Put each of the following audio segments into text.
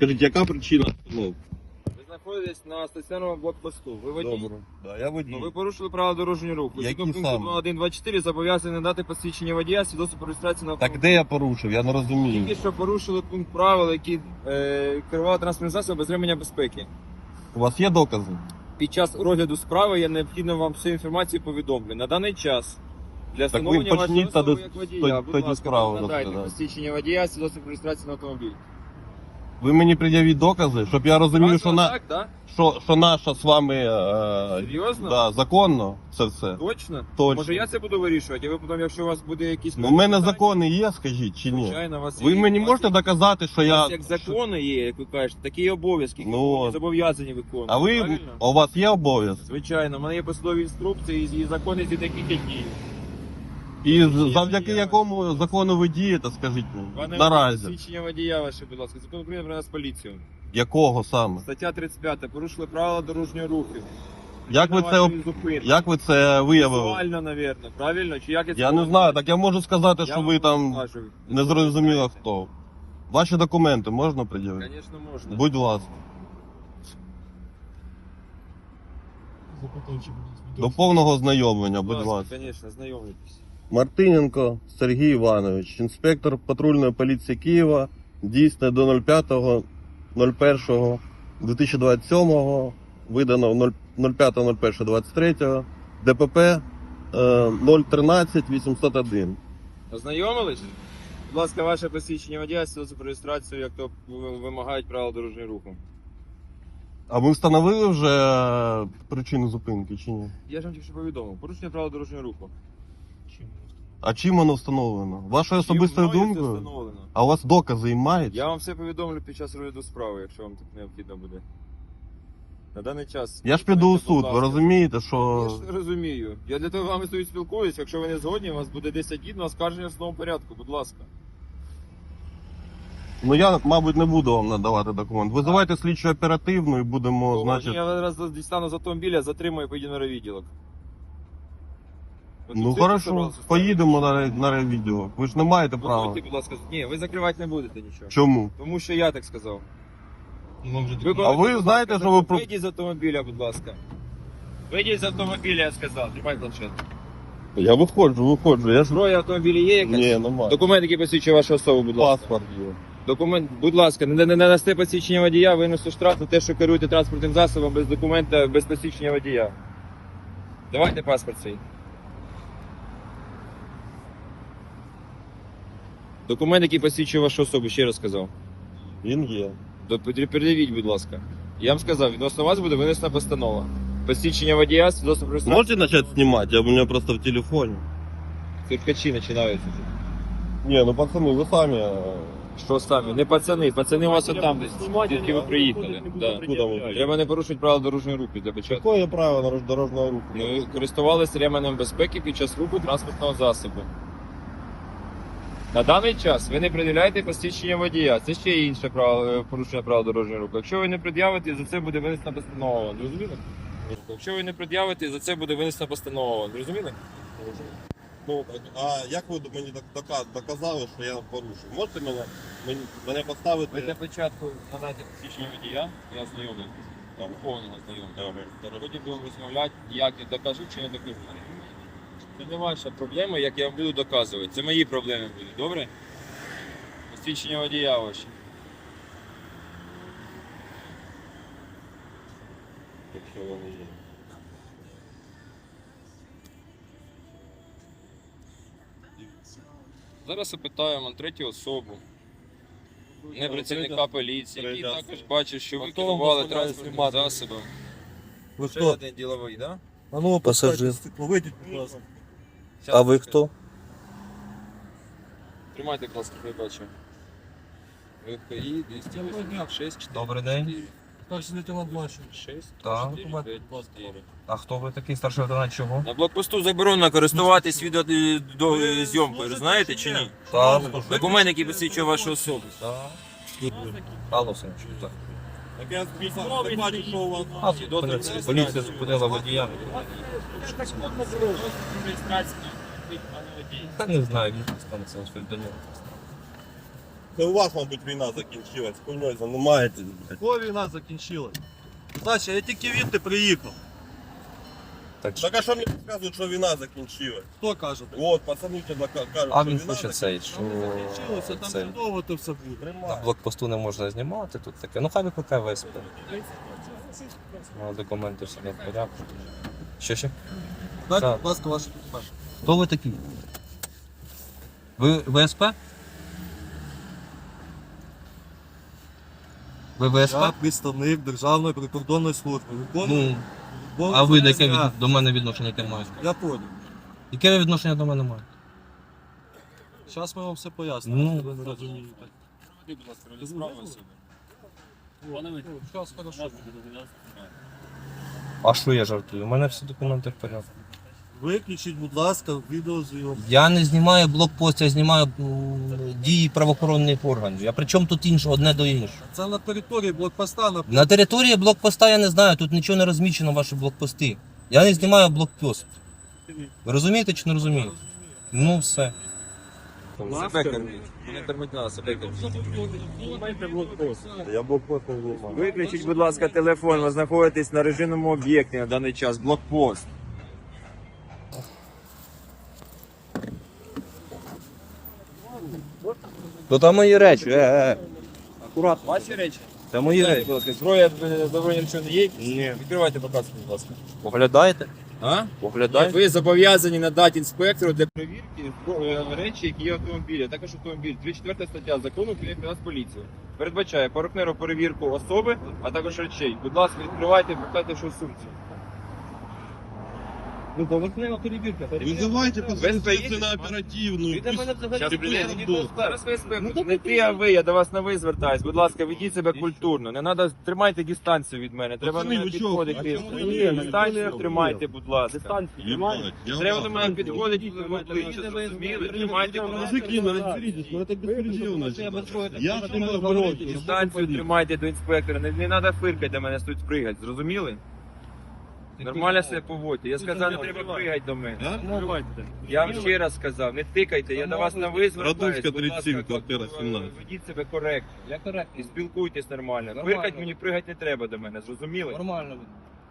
Скажіть, яка причина остановки? Ви знаходитесь на стаціонарному блокпосту. Ви водій. Добре. Да, я водій. Ну, ви порушили правила дорожнього руху. Які Згідно пункту саме? 2124 зобов'язані надати посвідчення водія свідоцтво про реєстрацію на Так де я порушив? Я не розумію. Тільки що порушили пункт правил, які е, керували транспортним засобом без ремення безпеки. У вас є докази? Під час розгляду справи я необхідно вам всю інформацію повідомлю. На даний час для встановлення вашої особи як водія, будь тоді ласка, справу надайте розглядати. посвідчення водія, свідоцтво про реєстрацію на автомобіль. Ви мені пред'явіть докази, щоб я розумів, що, на, Так, так? що, що наша з вами е, Серйозно? да, законно це все. Точно? Точно. Може я це буду вирішувати, а ви потім, якщо у вас буде якісь... Ну, у мене питання, закони є, скажіть, чи ні? Звичайно, у вас Ви є. мені У вас можете є- доказати, що У я. вас як закони є, як ви кажете, такі і обов'язки, які Ну, зобов'язані виконувати. А ви правильно? у вас є обов'язок? Звичайно, в мене є посадові інструкції і закони зі таких як дії. І завдяки якому закону ви дієте, скажіть мені, Пане наразі. Свідчення водія ваше, будь ласка. Закон України про нас поліцію. Якого саме? Стаття 35. Порушили правила дорожнього руху. Як ви це, як ви це виявили? Візуально, навірно, правильно? Чи як я Я не знаю, так я можу сказати, що ви там не зрозуміло хто. Ваші документи можна пред'явити? Звісно, можна. Будь ласка. До повного знайомлення, будь ласка. Звісно, знайомитись. Мартиненко Сергій Іванович, інспектор патрульної поліції Києва, дійсне до 05.01.2027, видано 05.01.23, ДПП е, 013 801. Ознайомились? Будь ласка, ваше посвідчення водія, свідоцтво про реєстрацію, як то вимагають правила дорожнього руху. А ви встановили вже причину зупинки чи ні? Я ж вам тільки що повідомив. Порушення правил дорожнього руху. А чим воно встановлено? Вашою особистою мною це думкою? встановлено? А у вас докази мають? Я вам все повідомлю під час розгляду справи, якщо вам так необхідно буде. На даний час. Я ж піду у Будь суд, ласка. ви розумієте, Я що. ж розумію. Я для того з вами стою спілкуюсь. Якщо ви не згодні, у вас буде 10 днів на оскарження в основному порядку. Будь ласка. Ну я, мабуть, не буду вам надавати документ. Визивайте слідчу оперативну і будемо, Значить... значить. Я зараз дістану з автомобіля, затримую і поїду на райвідділок. Ну хорошо, поїдемо на, рай- на райвідео. Ви ж не маєте ставити? права. Виходьте, будь ласка. Ні, ви закривати не будете нічого. Чому? Тому що я так сказав. А ви знаєте, що ви про- Вийдіть з автомобіля, будь ласка. Вийдіть з автомобіля, я сказав. Тримай планшет. Я виходжу, виходжу. Я ж Зброя в автомобілі є якась? ні, немає. Документ, який посвідчує вашу особу, будь ласка. Паспорт є. Документ, будь ласка, не, не, не дасте посвідчення водія, винесу штраф за те, що керуєте транспортним засобом без документа, без посвідчення водія. Давайте паспорт свій. Документ, який посвідчує вашу особу, ще раз сказав. Він є. До- Передивіть, будь ласка. Я вам сказав, відносно вас буде винесена постанова. Посвідчення водія, свідоцтво про реєстрацію. Можете почати знімати? Я у мене просто в телефоні. Циркачі починаються. Ні, ну пацани, ви самі. е, Що самі? Не пацани, пацани у вас отам десь, тільки ви приїхали. Да. Треба не порушити правила дорожнього руху для початку. Яке право на дорожнього руху? Ну, користувалися ременем безпеки під час руху транспортного засобу. На даний час ви не пред'являєте посвідчення водія. Це ще інше правило, порушення правил дорожнього руху. Якщо ви не пред'явите, за це буде винесена постанова. Зрозуміли? Якщо ви не пред'явите, за це буде винесена постанова. Зрозуміли? Ну, а як ви мені дока- доказали, що я порушив? Можете мене, мені, мене Ви поставити? для початку надайте посвідчення водія, я знайомий. Там повного знайомий. Потім будемо розмовляти, як я докажу чи не докажу. Це не ваша проблема, як я вам буду доказувати. Це мої проблеми будуть, добре? Посвідчення водія ваші. Якщо вони є. Зараз опитаємо третю особу, не Ну, працівника поліції, який також бачив, що ви керували транспортним засобом. Ви Ще хто? один діловий, так? А ну, пасажир. Вийдіть, будь ласка. А ви хто? Тримайте, я бачу. ВКІ 286 Добрий день. 4 Старший лейтенант Блащин. 6 Так. 4 5 4 А хто ви такий старший лейтенант чого? На блокпосту заборонено користуватись відеозйомкою, знаєте чи ні? Так. Документ, який посвідчує вашу особу. Так. Алло, Сенч. Так. Так я не бачу, що А, поліція. Та не знаю, він станеться ось до нього. Це у вас, мабуть, війна закінчилась, хуйньою займаєтесь, блядь. Коли війна закінчилась? Значить, я тільки відти приїхав. Так, Так а що мені розказують, що війна закінчилась? Хто каже? таке? От, пацани тебе кажуть, а що він війна хоче цей, що Війна закінчилася, там цей, чудово то все буде. на блокпосту не можна знімати, тут таке. Ну хай викликає ВСП. Ну, документи все не в порядку. Що ще? Дайте, Так. будь ласка, ваші документи. Хто ви такі? Ви ВСП? Ви ВСП? Я представник Державної прикордонної служби. Виконую Ну, а ви яке від... до мене відношення яке маєте? Я понял. Яке ви відношення до мене маєте? Зараз ми вам все пояснимо. Ну. ви не розумієте. Зараз хорошо. А що я жартую? У мене всі документи в порядку. Виключіть, будь ласка, відеозйомку. Я не знімаю блокпост, я знімаю м, дії правоохоронних органів. Я при чому тут інше одне до іншого? Це на території блокпоста на На території блокпоста я не знаю, тут нічого не розмічено ваші блокпости. Я не знімаю блокпост. Ви розумієте чи не розумієте? Ну все. Себе корміть. Не кормить нас, себе корміть. Я блокпост не знімаю. Виключіть, будь ласка, телефон. Ви знаходитесь на режимному об'єкті на даний час. Блокпост. То там мої речі. Е, е. Акуратно. Ваші речі? Це мої Будь ласка, зброя е, заборонена речі не є? Ні. Відкривайте, показуйте, будь ласка. Поглядаєте? А? Поглядаєте? Ви зобов'язані надати інспектору для перевірки е, речі, які є в автомобілі. Також автомобіль. 34 стаття закону про нас поліцію. Передбачає порухнеру перевірку особи, а також речей. Будь ласка, відкривайте, покажете, що в сумці. Ну, поверхнева перевірка. Визивайте, Ви пацани, стоїте? на оперативну. Ви до мене взагалі Щас не Зараз ви Не ти, а ви, я до вас на ви звертаюсь. Будь ласка, ведіть себе культурно. Не треба, тримайте дистанцію від мене. Треба Пацани, мене ви чого? підходити. А чому ви Ні, не Дистанцію тримайте, будь ласка. Ебать, я Треба вас- до мене підходити, ви обличчя зрозуміли, тримайте, будь ласка. Мужики, ну разберитесь, ну это беспредел, значит. Я обороте. Дистанцію тримайте до інспектора. Не, не треба фиркати до мене тут пригати, зрозуміли? Нормально себе поводьте. Я сказав, не треба пригати до мене. Я вам ще раз сказав, не тикайте, я до вас на ви звертаюсь. Радуська, Будь ласка, 37, квартира 17. Ведіть себе коректно. Я коректно. І спілкуйтесь нормально. Фиркать мені пригати не треба до мене, зрозуміли? Нормально.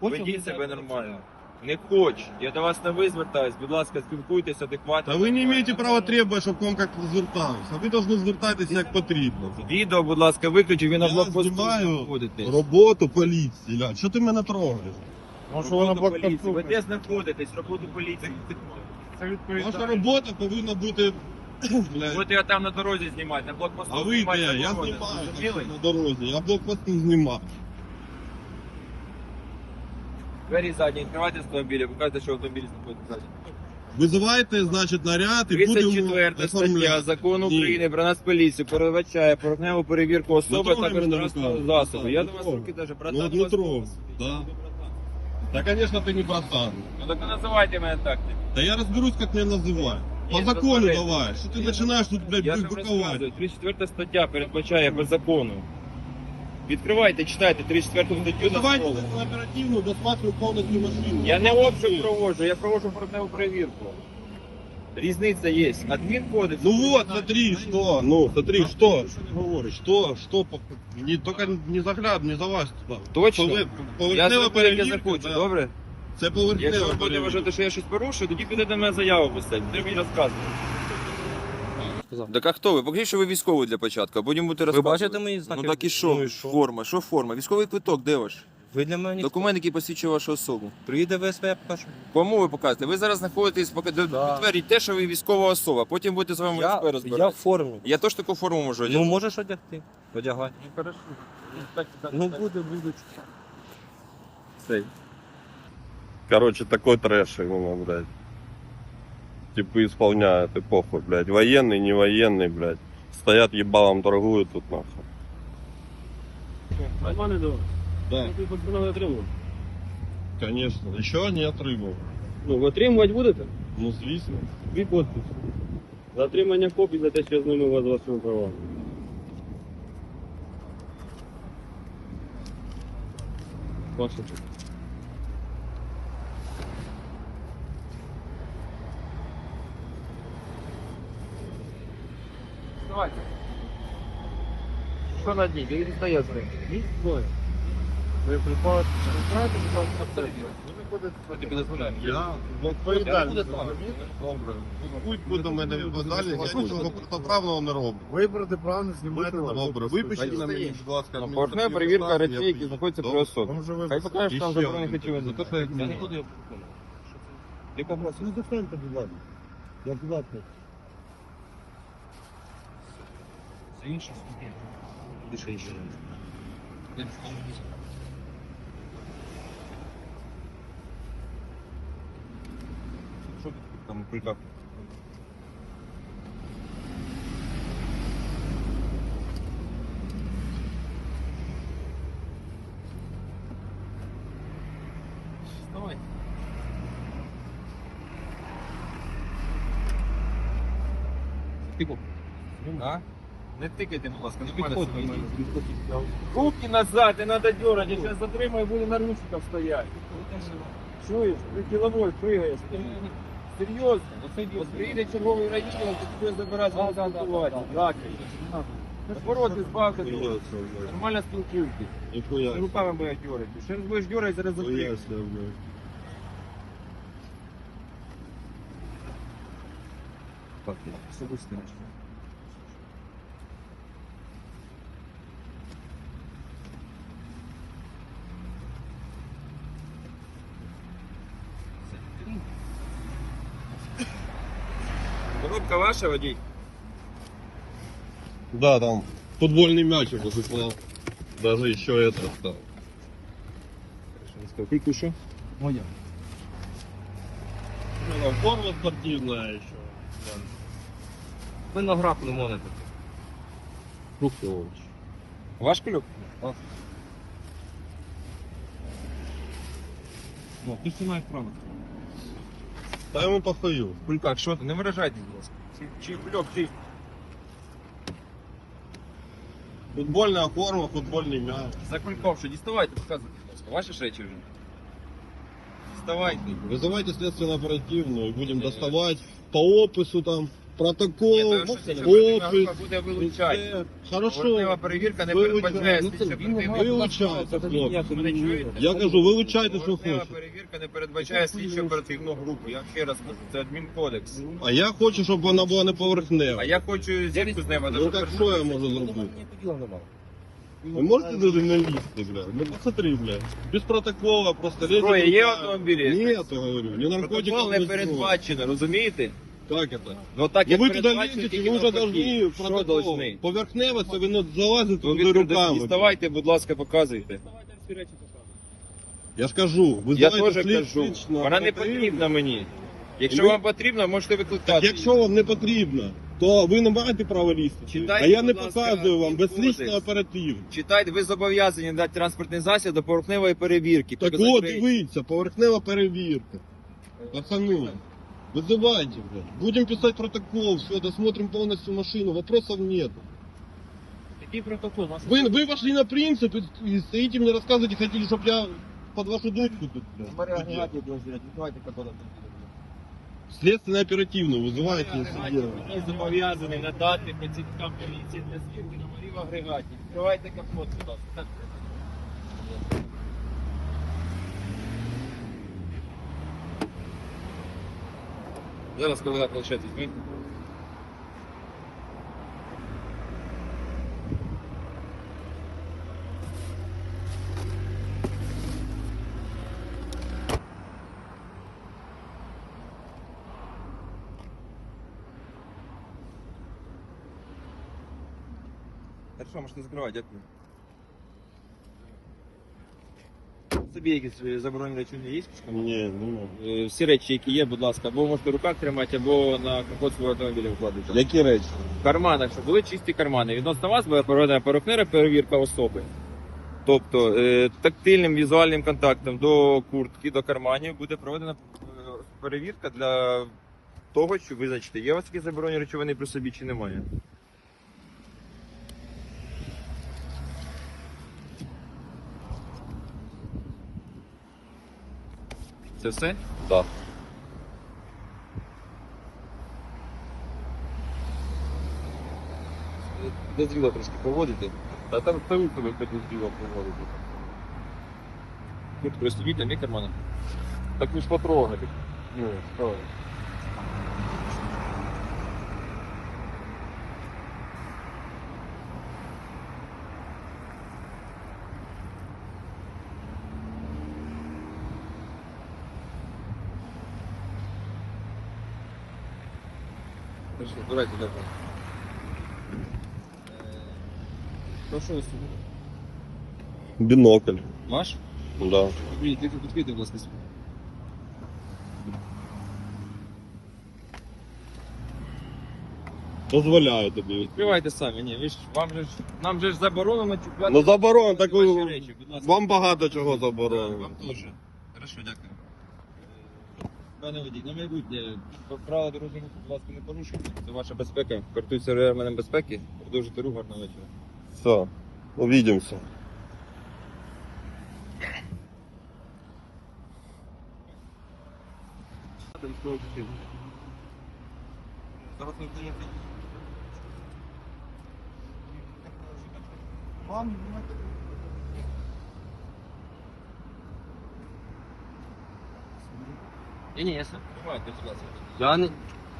Ведіть себе нормально. Не хоч. Я до вас на ви звертаюсь. Будь ласка, спілкуйтесь адекватно. Та ви не маєте права требувати, щоб к вам як зверталися. А ви повинні звертатися як потрібно. Відео, будь ласка, виключи, ви на Я блокпосту знімаю знаходитесь. Роботу поліції, ля. Що ти мене трогаєш? Роботу поліції. Ви де знаходитесь? Роботу поліції. Ваша робота повинна бути, блядь. Будете я там на дорозі знімати, на блокпосту. А ви де? знімати Я знімаю Зрозуміли? на дорозі. Я блокпост не знімаю. Двері задні, відкривайте автомобіля, покажете, що автомобіль знаходиться ззаді. Визивайте, значить, наряд і будемо 34 стаття оформляти. закону Ні. України про нас поліцію передбачає порогневу перевірку особи та руками. засобу. Я до вас руки даже Ну, братан. от до вас- Дмитров, да. Да, конечно, ты не братан. Ну так не називайте мене так. Да я разберусь, как меня называть. По Нет, закону посмотри. давай. Что ты Я- начинаешь тут, блядь, Я ж вам быковать? розказую, 34 стаття передбачає по закону. Відкривайте, читайте 34 статтю на Давайте слово. на оперативную досматриваю полностью машину. Я не обшук проводжу, я проводжу порогневу перевірку. Різниця є. Адмінкодекс. Ну вот, смотри, что, ну, смотри, что, что, что, по- не, только не загляд, не залазь туда. Точно? Пове- Я Поверхнева зроблю, як я перевірка, захочу, да. добре? Це Якщо поверхнева ви будете перевірка. вважати, що я щось порушую, тоді підете мене заяву писати. Треба мені розказувати. Так а хто ви? Покажіть, що ви військовий для початку, а потім будете Ви розказувати. бачите мої знаки? Ну так і Ну що? і що? Форма, що форма? Військовий квиток, де ваш? Ви для мене ніхто. Документ, який посвідчує вашу особу. Приїде ВСП, я покажу. Кому ви показуєте? Ви зараз знаходитесь, поки Да. підтвердіть те, що ви військова особа, потім будете з вами Я, СП я в розбиратися. формі. Я теж таку форму можу Ну одягти. можеш одягти. Одягай. Ну, хорошо. Ну буде, буде. Цей. Короче, такой трэш именно, блядь. Типа исполняют, и похуй, блядь. Военный, не военный, блядь. Стоят ебалом торгуют тут нахуй. Нормально давай. Да, Ви постанови отримали. конечно. Еще не отримав. Ну, ви отримувати будете? Ну, звісно. Дві підписи. За отримання копій за те, що я знайомив вас з вашими правами. Ваше. Давайте. Хто на дні? Він стає з ним. Я. Добре. Будь буде мене відповідальний, я нічого протиправного не роблю. Ви протиправно знімаєте Добре, випишіть на мені, будь ласка, Ну, перевірка речей, які знаходяться при особі. Хай покаже, що там заборонених речовин. Я Я не не буду його попросив. Ну, достаньте, будь ласка. Я будь ласка. Це інше. Більше інше. там кулька? Давай. Тихо. А? Не тикайте, будь ласка, не підходьте. Руки назад, не треба дергати, я зараз затримаю, буде на ручках стояти. Чуєш? Ти головою пригаєш. Серйозно? От приїде черговий район, то тебе забирати, з спілкувати. Бороти з бахати. Нормально спілкуйтесь. Руками будеш дьорити. Ще раз будеш дьорити, зараз закрити. Ясно, блядь. Особисто. Коробка ваша, водій? Да, там футбольный мячик засыпал. Даже еще это стал. Тільки що? Моя. Ну, форма спортивная еще. Ви на графу не можете. Фруктович. Ваш клюк? Ну, ти все маєш право. Да ему похую. Кулькак, що ти? Не виражайте, будь ласка. Чи, чи кульок, чи... Футбольная форма, футбольный мяч. За кульком, що діставайте, показуйте, будь ласка. Ваші ж речі вже. Діставайте. Вызывайте следственно оперативную, будем доставать по опису там, Ні, протокол, то що це опис. буде вилучати. Хорошо. Перевірка не передбачає Ну, слідчо оперативну Вилучайте, хлопці. Ви не чуєте? Я кажу, вилучайте, що Поверхнева хочете. перевірка не передбачає слідчо оперативну групу. Я ще раз кажу, це адмінкодекс. А я хочу, щоб вона була не А поверхнева. я хочу зірку з неба. Ну так що я можу зробити? Ви можете даже не лізти, бля? Ну посмотри, бля. Без протокола, просто лезет. Зброя є в рука. автомобілі? Нет, говорю, не наркотиков. Протокол не не передбачено, розумієте? Как это? Ну так Ну як ви туди передбачено, лізете, тільки ви вже навпаки. должны Що протокол. должны? Поверхнево, це ви не залазите Ну, туди від- руками. Діставайте, будь ласка, показуйте. Я ж кажу, ви Я знаєте, теж слід- кажу. слідчно Вона не оперативно. потрібна мені. Якщо Ви- вам потрібно, можете Так викликати. якщо вам не потрібно, то ви не маєте права лізти. Читайте, а я не будь ласка, показую вам кодекс. безслідно оперативно. Читайте, ви зобов'язані дати транспортний засіб до поверхневої перевірки. Так Показати от, рейс. дивіться, поверхнева перевірка. Пацаны, вызывайте, блядь. Будем писать протокол, все, досмотрим полностью машину, вопросов нет. Який протокол? Вы, вы вошли на принцип и, и стоите мне рассказываете, хотели, чтобы я под вашу дочку тут, блядь. Следственно оперативно вызывайте сидела. Ви зобов'язані надати працівникам поліції для звірки номерів агрегатів. Відкривайте капот, будь ласка. Так. Зараз колега планшет візьміть. Хорошо, можете закривати, дякую. Собі якісь е, заборонені речі є? Не, ну. Е, Всі речі, які є, будь ласка, або можете в руках тримати, або на капот свого автомобіля вкладати. Які речі? В карманах, щоб були чисті кармани. Відносно вас буде проведена порохнера перевірка особи. Тобто е, тактильним візуальним контактом до куртки, до карманів буде проведена е, перевірка для того, щоб визначити, є у вас такі заборонені речовини при собі чи немає. Це все? Так. Дозвіло трошки поводити. Та там ТУ тебе підозріло поводити. Тут просто на не кармана? Так ви ж потрогали. Ні, що? Хорошо, давайте, добре. Прошу вас. Бінокль. Ваш? Да. Відкрийте, відкрийте, будь ласка. свій. Дозволяю тобі. Відкривайте самі, ні, ви ж, вам же ж, нам же ж заборонено чіпляти. Ну заборон, так ваші ви- речі, будь ласка. вам багато чого заборонено. Вам теж. Хорошо, дякую. Пане водій, на майбутнє, правила дорожнього руху, будь ласка, не порушуйте. Це ваша безпека. Користуйтеся ременем безпеки. Продовжуйте рух, гарного вечора. Все, увидимся. Зараз ми будемо Ні, ні, я сам. Тримайте, будь ласка. Я не.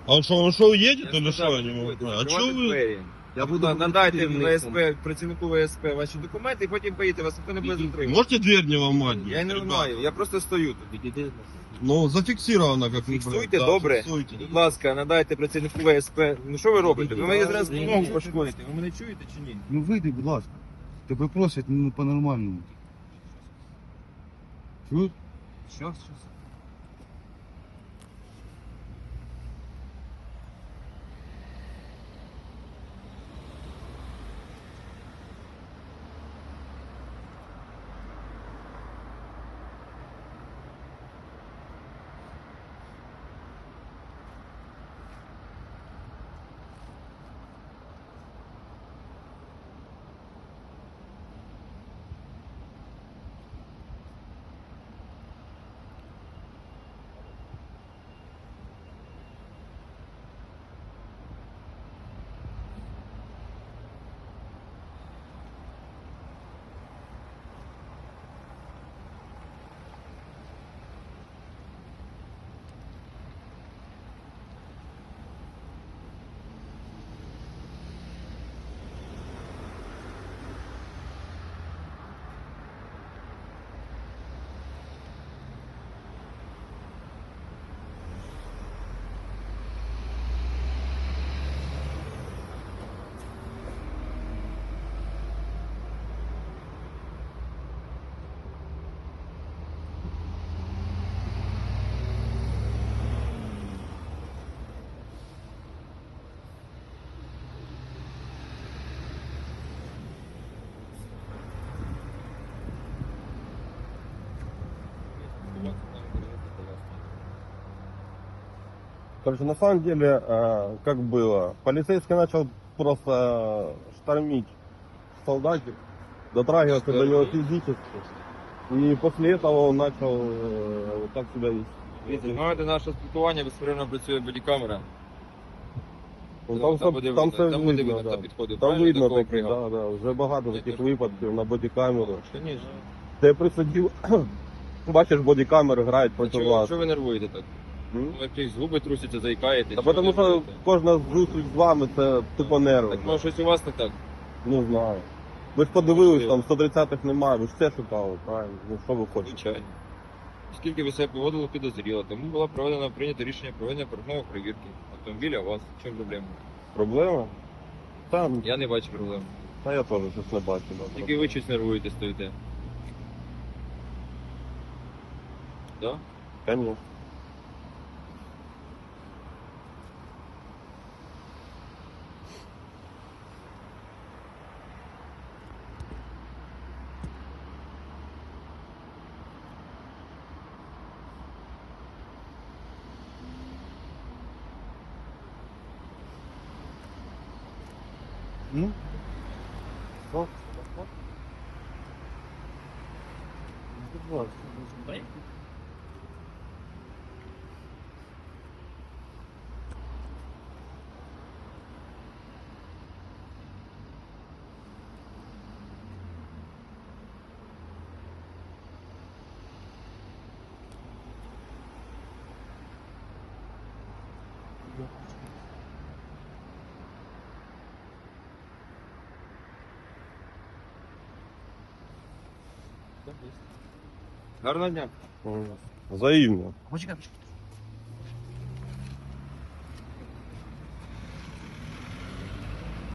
А что, вы что, уедете Я или сказав, что? Я не могу відкройте, понять. А відкривайте что вы? двері. Я буду Тобто Надайте керівником. ВСП, працівнику ВСП ваші документи і потім поїдете, вас ніхто не буде затримувати. Можете дверь не ломать? Я не ребята? ламаю, я просто стою тут. Ну, зафиксировано, как вы Фіксуйте, да, добре. фиксуйте. Будь ласка, надайте працівнику ВСП. Ну що ви робите? Ви мені зараз Ні, ногу ні. пошкодите. Ви мене чуєте чи ні? Ну вийди, будь ласка. Тебе просять ну, по-нормальному. Чуєш? Що? Що? Короче, на самом деле, э, как было, полицейский начал просто штормить солдатик, дотрагиваться до него физически. И после этого он начал э, вот так себя вести. Знаєте, наше спілкування безперервно працює бодікамера. Ну, Там, Там все- буде там видно, все там буде видно, видно, да. хто підходив. Там правильно, видно, до кого так, пригав. да, да, вже багато Я таких теж. випадків на бодікамеру. Конечно. Ти присадив, бачиш, бодікамери грають А проти чого, вас. чого ви нервуєте так? Ну, якісь губи трусяться, заїкаєте. Та тому що кожна зустріч з вами це типу нерви. Так може щось у вас не так? Не знаю. Ви ж подивились, там 130-х немає, ви ж все шукали, правильно? Ну що ви хочете? Звичайно. Оскільки ви себе поводили підозріло, тому було проведено прийнято рішення проведення порожневої перевірки автомобіля у вас. В чому проблема? Проблема? Там, Я не бачу проблем. та я теж щось не бачу. да, Тільки ви щось нервуєте, стоїте. Да? Конечно. Ну? Що? Гарного дня. Взаимно. Почекай, почекай.